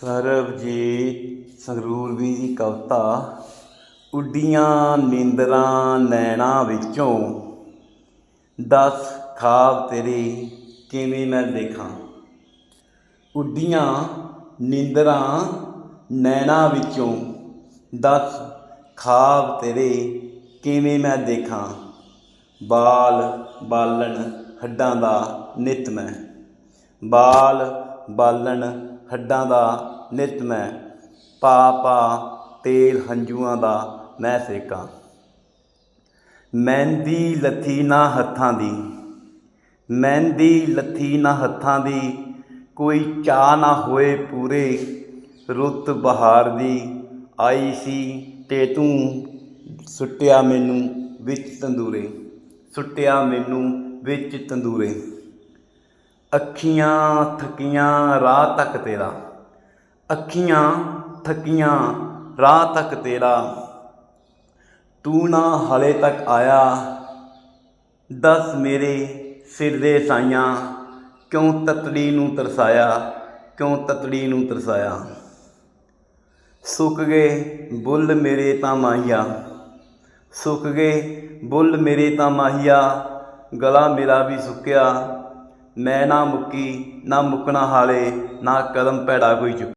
ਸਰਬਜੀਤ ਸੰਗਰੂਰ ਵੀ ਦੀ ਕਵਿਤਾ, ਉੱਡੀਆਂ ਨੀਂਦਰਾਂ ਨੈਣਾ ਵਿੱਚੋਂ। ਦਸ ਖਾਬ ਤੇਰੇ ਕਿਵੇਂ ਮੈਂ ਦੇਖਾਂ? ਉੱਡੀਆਂ ਨੀਂਦਰਾਂ ਨੈਣਾ ਵਿੱਚੋਂ। ਦਸ ਖਾਬ ਤੇਰੇ ਕਿਵੇਂ ਮੈਂ ਦੇਖਾਂ? ਬਾਲ ਬਾਲਣ ਹੱਡਾਂ ਦਾ ਨਿਤ ਮੈਂ। ਬਾਲ ਬਾਲਣ ਹੱਡਾਂ ਦਾ ਨਿਤ ਮੈਂ ਪਾ ਪਾ ਤੇਲ ਹੰਝੂਆਂ ਦਾ ਮੈਂ ਸੇਕਾਂ। ਮਹਿੰਦੀ ਲੱਥੀ ਨਾ ਹੱਥਾਂ ਦੀ, ਮਹਿੰਦੀ ਲੱਥੀ ਨਾ ਹੱਥਾਂ ਦੀ, ਕੋਈ ਚਾਹ ਨਾ ਹੋਏ ਪੂਰੇ, ਰੁੱਤ ਬਹਾਰ ਦੀ ਆਈ ਸੀ ਤੇ ਤੂੰ ਸੁੱਟਿਆ ਮੈਨੂੰ ਵਿੱਚ ਤੰਦੂਰੇ, ਸੁੱਟਿਆ ਮੈਨੂੰ ਵਿੱਚ ਤੰਦੂਰੇ। ਅੱਖੀਆਂ ਥੱਕੀਆਂ ਰਾਹ ਤੱਕ ਤੇਰਾ। ਅੱਖੀਆਂ ਥੱਕੀਆਂ ਰਾਹ ਤੱਕ ਤੇਰਾ। ਤੂੰ ਨਾ ਹਲੇ ਤੱਕ ਆਇਆ। ਦੱਸ ਮੇਰੇ ਸਿਰ ਦੇ ਸਾਈਆਂ ਕਿਉਂ ਤਤੜੀ ਨੂੰ ਤਰਸਾਇਆ, ਕਿਉਂ ਤਤੜੀ ਨੂੰ ਤਰਸਾਇਆ। ਸੁੱਕ ਗਏ ਬੁੱਲ ਮੇਰੇ ਤਾਂ ਮਾਹੀਆ। ਸੁੱਕ ਗਏ ਬੁੱਲ ਮੇਰੇ ਤਾਂ ਮਾਹੀਆ। ਗਲਾ ਮੇਰਾ ਵੀ ਸੁੱਕਿਆ। ਮੈਂ ਨਾ ਮੁੱਕੀ ਨਾ ਮੁੱਕਣਾ ਹਾਲੇ ਨਾ ਕਦਮ ਭੈੜਾ ਕੋਈ ਚੁੱਕੀ